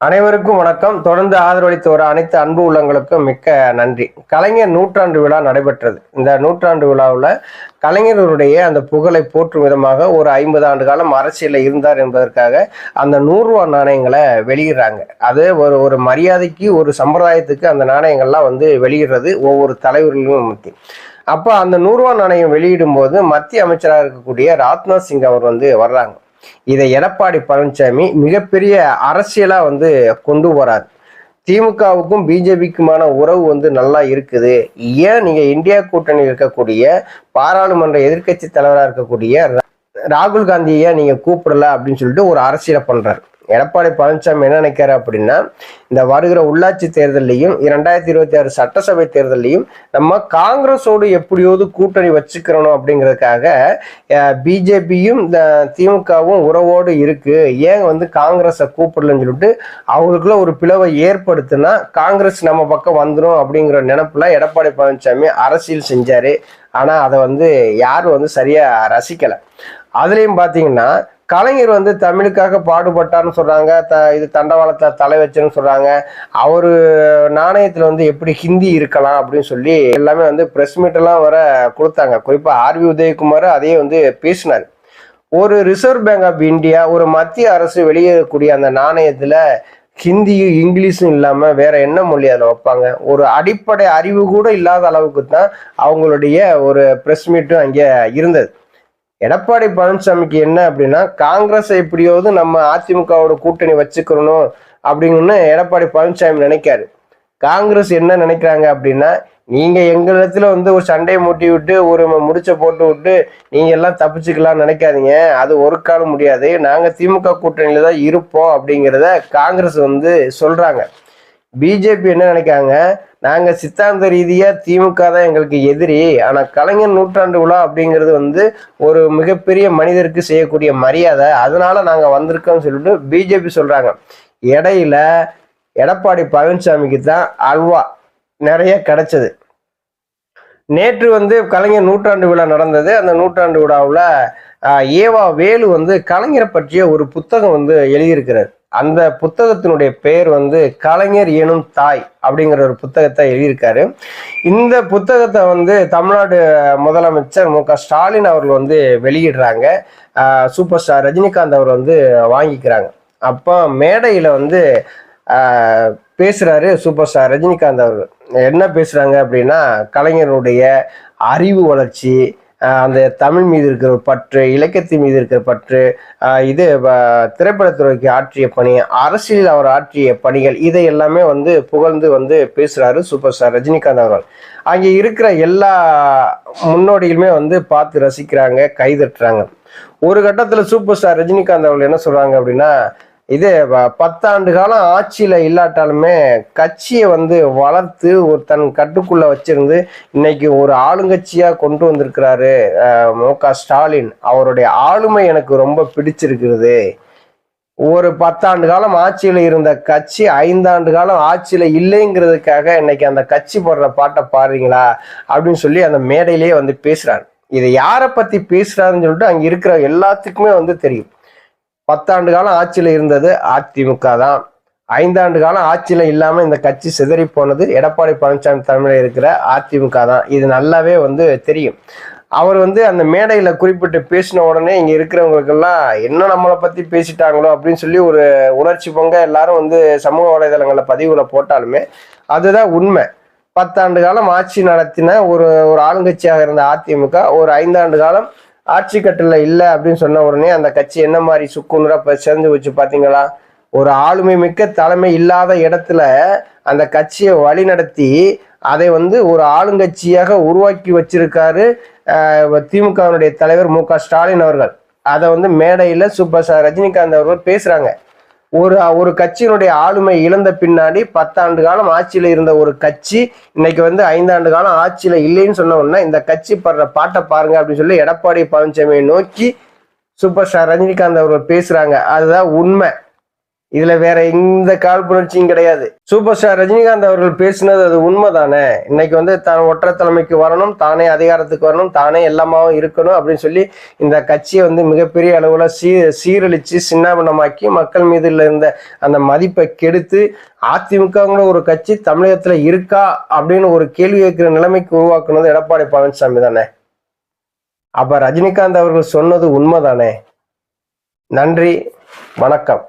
அனைவருக்கும் வணக்கம். தொடர்ந்து ஆதரவளித்து வர அனைத்து அன்பு உள்ளங்களுக்கும் மிக்க நன்றி. கலைஞர் நூற்றாண்டு விழா நடைபெற்றது. இந்த நூற்றாண்டு விழாவில் கலைஞருடைய அந்த புகழை போற்றும் விதமாக ஒரு ஐம்பது ஆண்டு காலம் அரசியலில் இருந்தார் என்பதற்காக அந்த நூறுரூவா நாணயங்களை வெளியிடுறாங்க. அது ஒரு ஒரு மரியாதைக்கு ஒரு சம்பிரதாயத்துக்கு அந்த நாணயங்கள்லாம் வந்து வெளியிடுறது ஒவ்வொரு தலைவர்களும் மத்தி அப்போ அந்த நூறுரூவா நாணயம் வெளியிடும் போது மத்திய அமைச்சராக இருக்கக்கூடிய ராஜ்நாத் சிங் அவர் வந்து வர்றாங்க. இதை எடப்பாடி பழனிசாமி மிகப்பெரிய அரசியலா வந்து கொண்டு போறாரு. திமுகவுக்கும் பிஜேபிக்குமான உறவு வந்து நல்லா இருக்குது. ஏன் நீங்க இந்தியா கூட்டணியில் இருக்கக்கூடிய பாராளுமன்ற எதிர்க்கட்சி தலைவராக இருக்கக்கூடிய ராகுல் காந்தியை நீங்க கூப்பிடல அப்படின்னு சொல்லிட்டு ஒரு அரசியலை பண்றாரு. எடப்பாடி பழனிசாமி என்ன நினைக்கிறாரு அப்படின்னா இந்த வருகிற உள்ளாட்சி தேர்தலையும் இரண்டாயிரத்தி இருபத்தி ஆறு சட்டசபை தேர்தலையும் நம்ம காங்கிரஸோடு எப்படியாவது கூட்டணி வச்சுக்கிறணும் அப்படிங்கிறதுக்காக பிஜேபியும் இந்த திமுகவும் உறவோடு இருக்கு. ஏன் வந்து காங்கிரஸை கூப்பிடலன்னு சொல்லிட்டு அவங்களுக்குள்ள ஒரு பிளவை ஏற்படுத்தினா காங்கிரஸ் நம்ம பக்கம் வந்துடும் அப்படிங்கிற நினப்புல எடப்பாடி பழனிசாமி அரசியல் செஞ்சாரு. ஆனா அதை வந்து யாரும் வந்து சரியா ரசிக்கல. அதுலயும் பாத்தீங்கன்னா கலைஞர் வந்து தமிழுக்காக பாடுபட்டார்னு சொல்றாங்க. த இது தண்டவாளத்தை தலை வச்சுன்னு சொல்றாங்க. அவரு நாணயத்தில் வந்து எப்படி ஹிந்தி இருக்கலாம் அப்படின்னு சொல்லி எல்லாமே வந்து ப்ரெஸ் மீட்டெல்லாம் வர கொடுத்தாங்க. குறிப்பாக ஆர்வி உதயகுமார் அதையே வந்து பேசினார். ஒரு ரிசர்வ் பேங்க் ஆஃப் இந்தியா ஒரு மத்திய அரசு வெளியேறக்கூடிய அந்த நாணயத்தில் ஹிந்தியும் இங்கிலீஷும் இல்லாமல் வேற என்ன மொழி அதில் வைப்பாங்க? ஒரு அடிப்படை அறிவு கூட இல்லாத அளவுக்கு தான் அவங்களுடைய ஒரு ப்ரெஸ் மீட்டும் அங்கே இருந்தது. எடப்பாடி பழனிசாமிக்கு என்ன அப்படின்னா காங்கிரஸை எப்படியாவது நம்ம அதிமுகவோட கூட்டணி வச்சுக்கிறணும் அப்படின்னு எடப்பாடி பழனிசாமி நினைக்காரு. காங்கிரஸ் என்ன நினைக்கிறாங்க அப்படின்னா நீங்க எங்களிடத்துல வந்து ஒரு சண்டையை மூட்டி விட்டு ஒரு முடிச்ச போட்டு விட்டு நீங்க எல்லாம் தப்பிச்சுக்கலாம் நினைக்காதீங்க. அது ஒரு காலம் முடியாது. நாங்க திமுக கூட்டணியில தான் இருப்போம் அப்படிங்கிறத காங்கிரஸ் வந்து சொல்றாங்க. பிஜேபி என்ன நினைக்காங்க நாங்க சித்தாந்த ரீதியா திமுக தான் எங்களுக்கு எதிரி. ஆனா கலைஞர் நூற்றாண்டு விழா அப்படிங்கிறது வந்து ஒரு மிகப்பெரிய மனிதருக்கு செய்யக்கூடிய மரியாதை. அதனால நாங்க வந்திருக்கோம்னு சொல்லிட்டு பிஜேபி சொல்றாங்க. இடையில எடப்பாடி பழனிசாமிக்கு தான் அல்வா நிறைய கிடைச்சது. நேற்று வந்து கலைஞர் நூற்றாண்டு விழா நடந்தது. அந்த நூற்றாண்டு விழாவில் ஏவா வேலு வந்து கலைஞரை பற்றிய ஒரு புத்தகம் வந்து எழுதியிருக்கிறார். அந்த புத்தகத்தினுடைய பெயர் வந்து கலைஞர் எனும் தாய் அப்படிங்கிற ஒரு புத்தகத்தை எழுதியிருக்காரு. இந்த புத்தகத்தை வந்து தமிழ்நாடு முதலமைச்சர் மு க ஸ்டாலின் அவர்கள் வந்து வெளியிடுறாங்க. சூப்பர் ஸ்டார் ரஜினிகாந்த் அவர் வந்து வாங்கிக்கிறாங்க. அப்போ மேடையில் வந்து பேசுகிறாரு சூப்பர் ஸ்டார் ரஜினிகாந்த் அவர்கள். என்ன பேசுகிறாங்க அப்படின்னா கலைஞருடைய அறிவு வளர்ச்சி அந்த தமிழ் மீது இருக்கிற ஒரு பற்று இலக்கியத்தின் மீது இருக்கிற பற்று இது திரைப்படத்துறைக்கு ஆற்றிய பணி அரசியலில் அவர் ஆற்றிய பணிகள் இதை எல்லாமே வந்து புகழ்ந்து வந்து பேசுகிறாரு சூப்பர் ஸ்டார் ரஜினிகாந்த் அவர்கள். அங்கே இருக்கிற எல்லா முன்னோடிகளுமே வந்து பார்த்து ரசிக்கிறாங்க கைதட்டுறாங்க. ஒரு கட்டத்தில் சூப்பர் ஸ்டார் ரஜினிகாந்த் அவர்கள் என்ன சொல்கிறாங்க அப்படின்னா இது பத்தாண்டு காலம் ஆட்சியில் இல்லாட்டாலுமே கட்சியை வந்து வளர்த்து ஒரு தன் கட்டுக்குள்ள வச்சிருந்து இன்னைக்கு ஒரு ஆளுங்கட்சியாக கொண்டு வந்திருக்கிறாரு மு க ஸ்டாலின். அவருடைய ஆளுமை எனக்கு ரொம்ப பிடிச்சிருக்கிறது. ஒரு பத்தாண்டு காலம் ஆட்சியில் இருந்த கட்சி ஐந்தாண்டு காலம் ஆட்சியில் இல்லைங்கிறதுக்காக இன்னைக்கு அந்த கட்சி போடுற பாட்டை பாடுறீங்களா அப்படின்னு சொல்லி அந்த மேடையிலேயே வந்து பேசுறாரு. இதை யாரை பத்தி பேசுறாருன்னு சொல்லிட்டு அங்க இருக்கிற எல்லாத்துக்குமே வந்து தெரியும். பத்தாண்டு காலம் ஆட்சியில் இருந்தது அதிமுக தான். ஐந்தாண்டு காலம் ஆட்சியில் இல்லாமல் இந்த கட்சி சிதறி போனது எடப்பாடி பழனிசாமி தலைமையில் இருக்கிற அதிமுக தான். இது நல்லாவே வந்து தெரியும். அவர் வந்து அந்த மேடையில் குறிப்பிட்டு பேசின உடனே இங்கே இருக்கிறவங்களுக்கெல்லாம் என்ன நம்மளை பற்றி பேசிட்டாங்களோ அப்படின்னு சொல்லி ஒரு உணர்ச்சி பொங்க எல்லாரும் வந்து சமூக வலைதளங்களில் பதிவுகளை போட்டாலுமே அதுதான் உண்மை. பத்தாண்டு காலம் ஆட்சி நடத்தின ஒரு ஒரு ஆளுங்கட்சியாக இருந்த அதிமுக ஒரு ஐந்தாண்டு காலம் ஆட்சி கட்டில இல்லை அப்படின்னு சொன்ன உடனே அந்த கட்சி என்ன மாதிரி சுக்குநூறா இப்போ சேர்ந்து வச்சு பாத்தீங்களா? ஒரு ஆளுமை மிக்க தலைமை இல்லாத இடத்துல அந்த கட்சியை வழிநடத்தி அதை வந்து ஒரு ஆளுங்கட்சியாக உருவாக்கி வச்சிருக்காரு திமுகவினுடைய தலைவர் மு க ஸ்டாலின் அவர்கள். அதை வந்து மேடையில் சூப்பர் ஸ்டார் ரஜினிகாந்த் அவர்கள் பேசுறாங்க. ஒரு ஒரு கட்சியினுடைய ஆளுமை இழந்த பின்னாடி பத்தாண்டு காலம் ஆட்சியில் இருந்த ஒரு கட்சி இன்னைக்கு வந்து ஐந்தாண்டு காலம் ஆட்சியில் இல்லைன்னு சொன்ன இந்த கட்சி படுற பாட்டை பாருங்க அப்படின்னு சொல்லி எடப்பாடி பழனிசாமியை நோக்கி சூப்பர் ஸ்டார் ரஜினிகாந்த் அவர்கள் பேசுறாங்க. அதுதான் உண்மை. இதுல வேற எந்த காழ்ப்புணர்ச்சியும் கிடையாது. சூப்பர் ஸ்டார் ரஜினிகாந்த் அவர்கள் பேசினது அது உண்மைதானே? இன்னைக்கு வந்து தான் ஒற்றை தலைமைக்கு வரணும் தானே அதிகாரத்துக்கு வரணும் தானே எல்லாமாவும் இருக்கணும் அப்படின்னு சொல்லி இந்த கட்சியை வந்து மிகப்பெரிய அளவுல சீ சீரழிச்சு சின்னாபின்னமாக்கி மக்கள் மீது இருந்த அந்த மதிப்பை கெடுத்து அதிமுகங்கிற ஒரு கட்சி தமிழகத்துல இருக்கா அப்படின்னு ஒரு கேள்வி கேட்கிற நிலைமைக்கு உருவாக்குனது எடப்பாடி பழனிசாமி தானே? அப்ப ரஜினிகாந்த் அவர்கள் சொன்னது உண்மைதானே? நன்றி வணக்கம்.